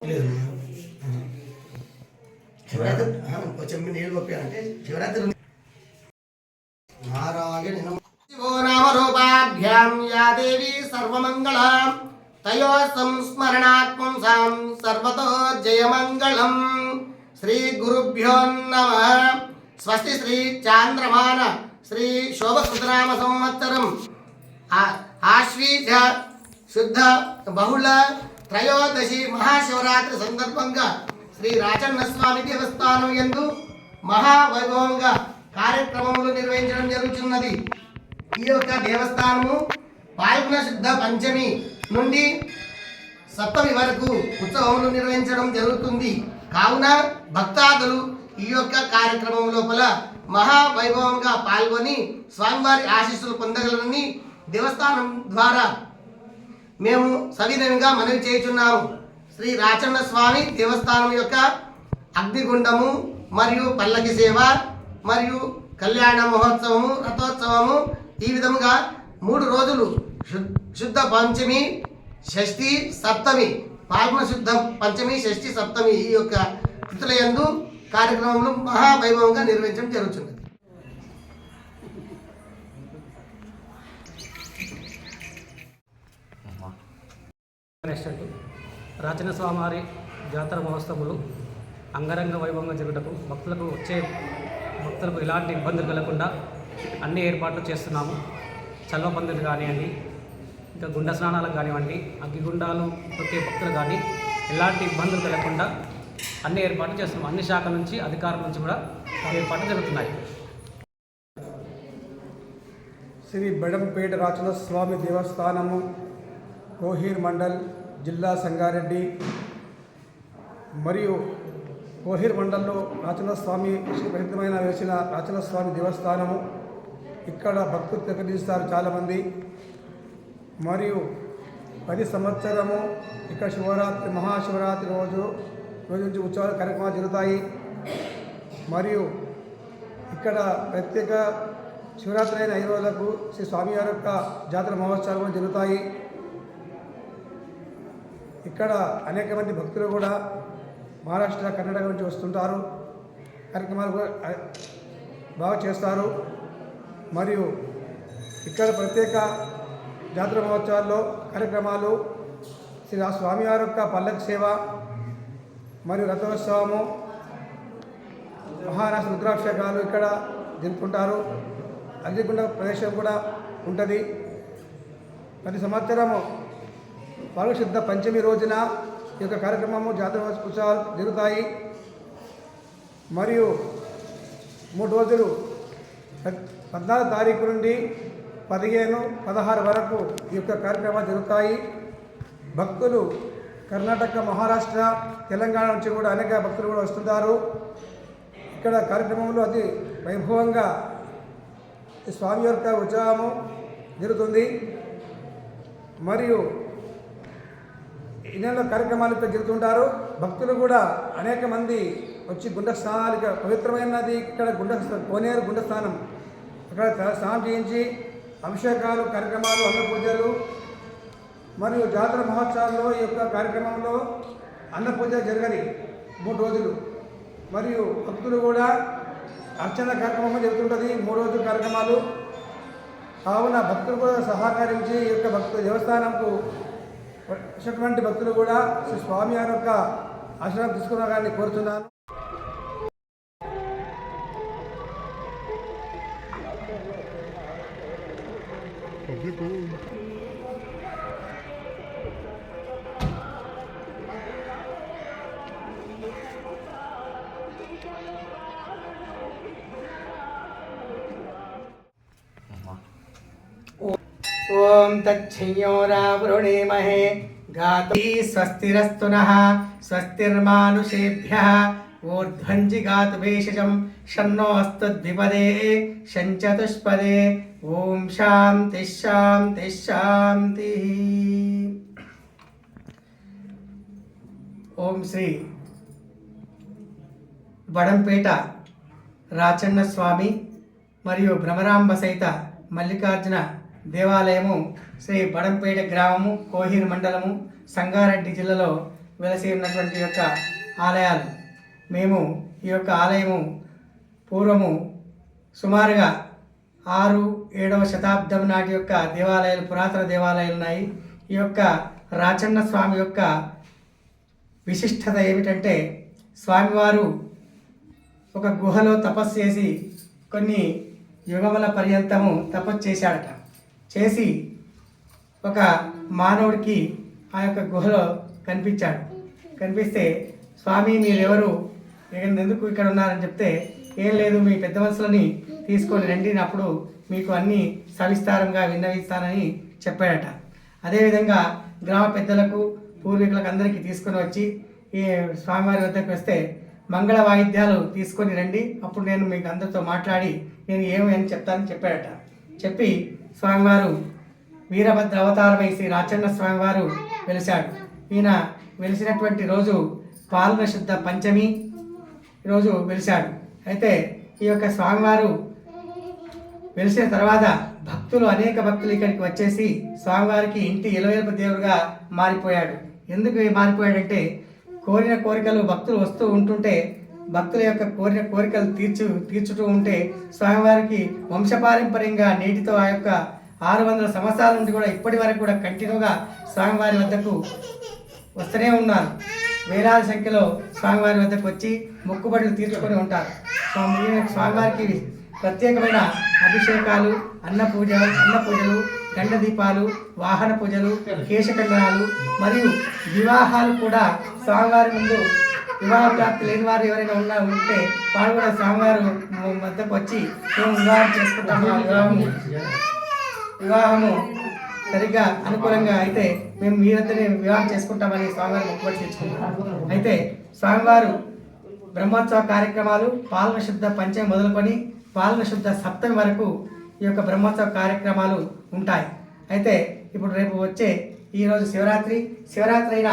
లేదు శివరాత్రి ఆ, కొంచెం నీళ్ళు పంపారంటే శివరాత్రి సర్వతోజయమంగళం జయమంగళం. శ్రీ గురుభ్యో నమ. స్వస్తి శ్రీ చాంద్రమాన. శ్రీ శోభసుతనామ సంవత్సరం. ఆశ్వీజ శుద్ధ బహుళ త్రయోదశి మహాశివరాత్రి సందర్భంగా శ్రీ రాచన్న స్వామి దేవస్థానం యందు మహావైభవంగా కార్యక్రమములు నిర్వహించడం జరుగుతున్నది ఈ యొక్క దేవస్థానము పాల్గొన శుద్ధ పంచమి నుండి సప్తమి వరకు ఉత్సవములు నిర్వహించడం జరుగుతుంది. కావున భక్తాదులు ఈ యొక్క కార్యక్రమం లోపల మహావైభవంగా పాల్గొని స్వామివారి ఆశీస్సులు పొందగలరని దేవస్థానం ద్వారా మేము సవినయంగా మనవి చేయుచున్నాము. శ్రీ రాచన్న స్వామి దేవస్థానం యొక్క అగ్నిగుండము మరియు పల్లకి సేవ మరియు కళ్యాణ మహోత్సవము రథోత్సవము ఈ విధముగా మూడు రోజులు శుద్ధ పంచమి షష్ఠి సప్తమి పాల్గొన శుద్ధ పంచమి షష్ఠి సప్తమి ఈ యొక్క తిథుల ఎందు కార్యక్రమంలో మహావైభవంగా నిర్వహించడం జరుగుతుంది రెస్టారెంట్ రాచన స్వామివారి జాతర మహోత్సవములు అంగరంగ వైభవంగా జరుగుటకు భక్తులకు వచ్చే భక్తులకు ఎలాంటి ఇబ్బందులు కలగకుండా అన్ని ఏర్పాట్లు చేస్తున్నాము. చల్వ పందులు కానివ్వండి ఇంకా గుండ స్నానాలకు కానివ్వండి అగ్గిగుండాలు ప్రతి భక్తులు కానీ ఎలాంటి ఇబ్బందులు కలగకుండా అన్ని ఏర్పాట్లు చేస్తున్నాం. అన్ని శాఖల నుంచి అధికారుల నుంచి కూడా ఏర్పాట్లు జరుగుతున్నాయి. శ్రీ బెడంపేట రాచుల స్వామి దేవస్థానము కోహీర్ మండల్ జిల్లా సంగారెడ్డి. మరియు కోహీర్ మండల్లో రాచన స్వామి ప్రసిద్ధమైన వేసిన రాచన స్వామి దేవస్థానము. ఇక్కడ భక్తులు ప్రకటిస్తారు చాలామంది. మరియు ప్రతి సంవత్సరము ఇక్కడ శివరాత్రి మహాశివరాత్రి రోజు రోజు నుంచి ఉత్సవాలు కార్యక్రమాలు జరుగుతాయి. మరియు ఇక్కడ ప్రత్యేక శివరాత్రి అయిన ఐదు రోజులకు శ్రీ స్వామివారి యొక్క జాతర మహోత్సవాలు జరుగుతాయి. ఇక్కడ అనేక మంది భక్తులు కూడా మహారాష్ట్ర కర్ణాటక నుంచి వస్తుంటారు. కార్యక్రమాలు కూడా బాగా చేస్తారు. మరియు ఇక్కడ ప్రత్యేక జాతర మహోత్సవాల్లో కార్యక్రమాలు శ్రీ ఆ స్వామివారి యొక్క పల్లకి సేవ మరియు రథోత్సవము మహారాష్ట్ర రుద్రాభిషేకాలు ఇక్కడ జరుపుకుంటారు. అగ్నిగుండ ప్రదేశం కూడా ఉంటుంది. ప్రతి సంవత్సరము పాలశుద్ధ పంచమి రోజున ఈ యొక్క కార్యక్రమము జాతర ఉత్సవాలు జరుగుతాయి. మరియు మూడు రోజులు పద్- పద్నాలుగు తారీఖు నుండి పదిహేను పదహారు వరకు ఈ యొక్క కార్యక్రమాలు జరుగుతాయి. భక్తులు కర్ణాటక మహారాష్ట్ర తెలంగాణ నుంచి కూడా అనేక భక్తులు కూడా వస్తుంటారు. ఇక్కడ కార్యక్రమంలో అతి వైభవంగా స్వామి యొక్క ఉత్సవము జరుగుతుంది. మరియు ఎన్నెన్నో కార్యక్రమాలు ఇక్కడ జరుగుతుంటారు. భక్తులు కూడా అనేక మంది వచ్చి గుండ స్నానాలు పవిత్రమైనది ఇక్కడ గుండ కోనేరు గుండ స్నానం. అక్కడ స్నానం చేయించి అభిషేకాలు కార్యక్రమాలు అన్న పూజలు మరియు జాతర మహోత్సవాల్లో ఈ యొక్క కార్యక్రమంలో అన్న పూజ జరగని మూడు రోజులు. మరియు భక్తులు కూడా అర్చన కార్యక్రమం జరుగుతుంటుంది మూడు రోజుల కార్యక్రమాలు. కావున భక్తులు కూడా సహకరించి ఈ యొక్క భక్తు దేవస్థానంకు వచ్చినటువంటి భక్తులు కూడా శ్రీ స్వామి వారి యొక్క ఆశ్రమం తీసుకున్నారని కోరుతున్నాను Of the goal. ॐ गाती स्वस्तिरस्तु नः। स्वस्तिर्मानुषेभ्यः। ऊर्ध्वञ्जिगातु भेषजं ఓం శాంతి శాంతి శాంతి. ఓం శ్రీ వడంపేట రాచన్న స్వామి మరియు భ్రమరాంబ సహిత మల్లికార్జున దేవాలయము శ్రీ బడంపేట గ్రామము కోహీర్ మండలము సంగారెడ్డి జిల్లాలో వెలసి ఉన్నటువంటి యొక్క ఆలయాలు. మేము ఈ యొక్క ఆలయము పూర్వము సుమారుగా ఆరు ఏడవ శతాబ్దం నాటి యొక్క దేవాలయాలు పురాతన దేవాలయాలు ఉన్నాయి. ఈ యొక్క రాచన్న స్వామి యొక్క విశిష్టత ఏమిటంటే స్వామివారు ఒక గుహలో తపస్సు చేసి కొన్ని యుగముల పర్యంతము తపస్సు చేశాడట. చేసి ఒక మానవుడికి ఆ యొక్క గుహలో కనిపించాడు. కనిపిస్తే స్వామి మీరెవరు? ఇక్కడ ఎందుకు ఇక్కడ ఉన్నారని చెప్తే ఏం లేదు మీ పెద్ద మనుషులని తీసుకొని రండి అప్పుడు మీకు అన్నీ సవిస్తారంగా విన్నవిస్తానని చెప్పాడట. అదేవిధంగా గ్రామ పెద్దలకు పూర్వీకులకు అందరికీ తీసుకొని వచ్చి ఈ స్వామివారి వద్దకు వస్తే మంగళ వాయిద్యాలు తీసుకొని రండి అప్పుడు నేను మీకు అందరితో మాట్లాడి నేను ఏమి అని చెప్తానని చెప్పాడట. చెప్పి స్వామివారు వీరభద్ర అవతారమై శ్రీ రాచన్న స్వామివారు వెలిశాడు. ఈయన వెలిసినటువంటి రోజు పాల్గొన శుద్ధ పంచమి రోజు వెలిశాడు. అయితే ఈ యొక్క స్వామివారు వెలిసిన తర్వాత భక్తులు అనేక భక్తులు ఇక్కడికి వచ్చేసి స్వామివారికి ఇంటి ఇలవేల్పు దేవుడుగా మారిపోయాడు. ఎందుకు మారిపోయాడంటే కోరిన కోరికలు భక్తులు వస్తూ ఉంటుంటే భక్తుల యొక్క కోరిన కోరికలు తీర్చు తీర్చుతూ ఉంటే స్వామివారికి వంశపారంపర్యంగా నేటితో ఆ యొక్క ఆరు వందల సంవత్సరాల నుండి కూడా ఇప్పటి వరకు కూడా కంటిన్యూగా స్వామివారి వద్దకు వస్తూనే ఉన్నారు. వేలాది సంఖ్యలో స్వామివారి వద్దకు వచ్చి మొక్కుబడులు తీర్చుకొని ఉంటారు. స్వామి స్వామివారికి ప్రత్యేకమైన అభిషేకాలు అన్న పూజ అన్న పూజలు గండ దీపాలు వాహన పూజలు కేశకండనాలు మరియు వివాహాలు కూడా స్వామివారి ముందు వివాహ ప్రాప్తి లేని వారు ఎవరైనా ఉన్నా ఉంటే వారు కూడా స్వామివారు వద్దకు వచ్చి మేము వివాహం చేసుకుంటాము. వివాహము వివాహము సరిగ్గా అనుకూలంగా అయితే మేము మీరందరినీ వివాహం చేసుకుంటామని స్వామివారు మొక్కుబడి తెచ్చుకుంటాం అయితే స్వామివారు బ్రహ్మోత్సవ కార్యక్రమాలు పాల్గొన శుద్ధ పంచమి మొదలుకొని పాలన శుద్ధ సప్తమి వరకు ఈ యొక్క బ్రహ్మోత్సవ కార్యక్రమాలు ఉంటాయి. అయితే ఇప్పుడు రేపు వచ్చే ఈరోజు శివరాత్రి శివరాత్రి అయిన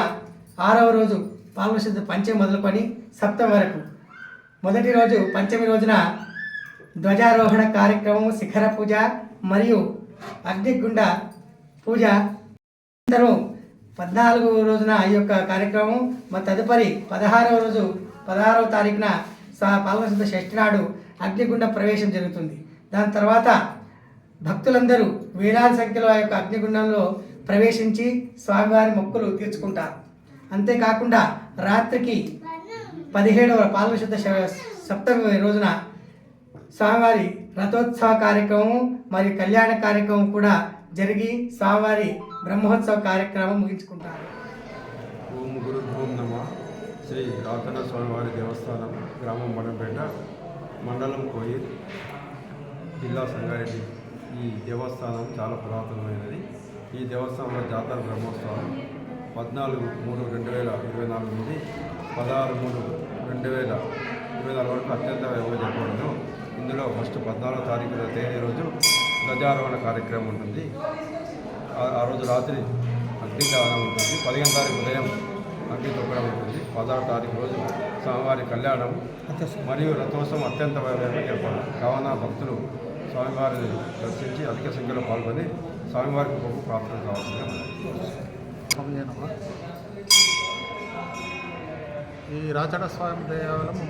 ఆరవ రోజు పాలన శుద్ధ పంచమి మొదలుకొని సప్తమి వరకు. మొదటి రోజు పంచమి రోజున ధ్వజారోహణ కార్యక్రమం శిఖర పూజ మరియు అగ్నిగుండ పూజ. అనంతరం పద్నాలుగు రోజున ఈ యొక్క కార్యక్రమం మా తదుపరి పదహారవ రోజు పదహారవ తారీఖున సా పాల్గొన షష్ఠి నాడు అగ్నిగుండ ప్రవేశం జరుగుతుంది. దాని తర్వాత భక్తులందరూ వేలాది సంఖ్యలో ఆ యొక్క అగ్నిగుండంలో ప్రవేశించి స్వామివారి మొక్కులు తీర్చుకుంటారు. అంతేకాకుండా రాత్రికి పదిహేడవ పాల్వశుద్ధ సప్తమి రోజున స్వామివారి రథోత్సవ కార్యక్రమం మరియు కళ్యాణ కార్యక్రమం కూడా జరిగి స్వామివారి బ్రహ్మోత్సవ కార్యక్రమం ముగించుకుంటారు. ఓం గురు ఓం నమ. శ్రీ రాతన స్వామివారి దేవస్థానం గ్రామం బడంపేట మండలం కోయిర్ జిల్లా సంగారెడ్డి. ఈ దేవస్థానం చాలా పురాతనమైనది. ఈ దేవస్థానంలో జాతర బ్రహ్మోత్సవం పద్నాలుగు మూడు రెండు వేల ఇరవై నాలుగు నుండి పదహారు మూడు రెండు వేల ఇరవై నాలుగు వరకు అత్యంత వైభవం ఇందులో ఫస్ట్ పద్నాలుగో తారీఖు తేదీ రోజు ధ్వజారోహణ కార్యక్రమం ఉంటుంది. ఆ- రోజు రాత్రి అగ్నిదానం ఉంటుంది. పదిహేను తారీఖు ఉదయం అగ్ని తొక్కడం ఉంటుంది పదహారు తారీఖు రోజు స్వామివారి కళ్యాణం మరియు రథోత్సవం అత్యంత వైభవంగా జరపాలి కావున భక్తులు స్వామివారిని దర్శించి అధిక సంఖ్యలో పాల్గొని స్వామివారికి గొప్ప ప్రార్థన కావాల్సిందిగా ఈ రాచడ స్వామి దేవాలయం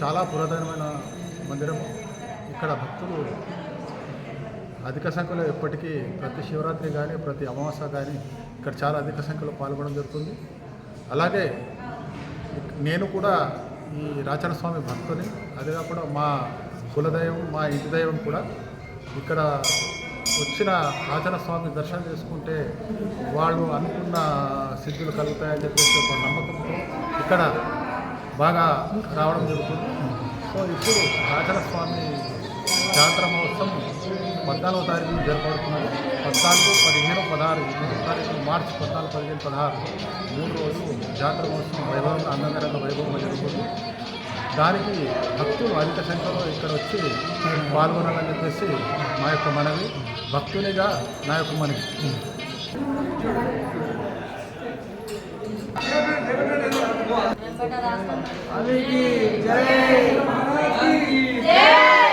చాలా పురాతనమైన మందిరం. ఇక్కడ భక్తులు అధిక సంఖ్యలో ఎప్పటికీ ప్రతి శివరాత్రి కానీ ప్రతి అమావాస్య కానీ ఇక్కడ చాలా అధిక సంఖ్యలో పాల్గొనడం జరుగుతుంది. అలాగే నేను కూడా ఈ రాచన స్వామి భక్తుని అదే కాకుండా మా కులదైవం మా ఇంటి దైవం కూడా ఇక్కడ వచ్చిన రాచన స్వామి దర్శనం చేసుకుంటే వాళ్ళు అనుకున్న సిద్ధులు కలుగుతాయని చెప్పేసి ఒక నమ్మకంతో ఇక్కడ బాగా రావడం జరుగుతుంది. సో ఇప్పుడు రాచన స్వామి జాతర మహోత్సవం पदनाल तारीख जरपड़ी पदनाको पदहे पदार तारीख मारच पदना पद पदार मूड रोज जात्र वैभव का अंदर वैभव जो दाखी भक्त अधिक संख्य में इकड़ी पागोनि मैं मन भी भक्त मन जय.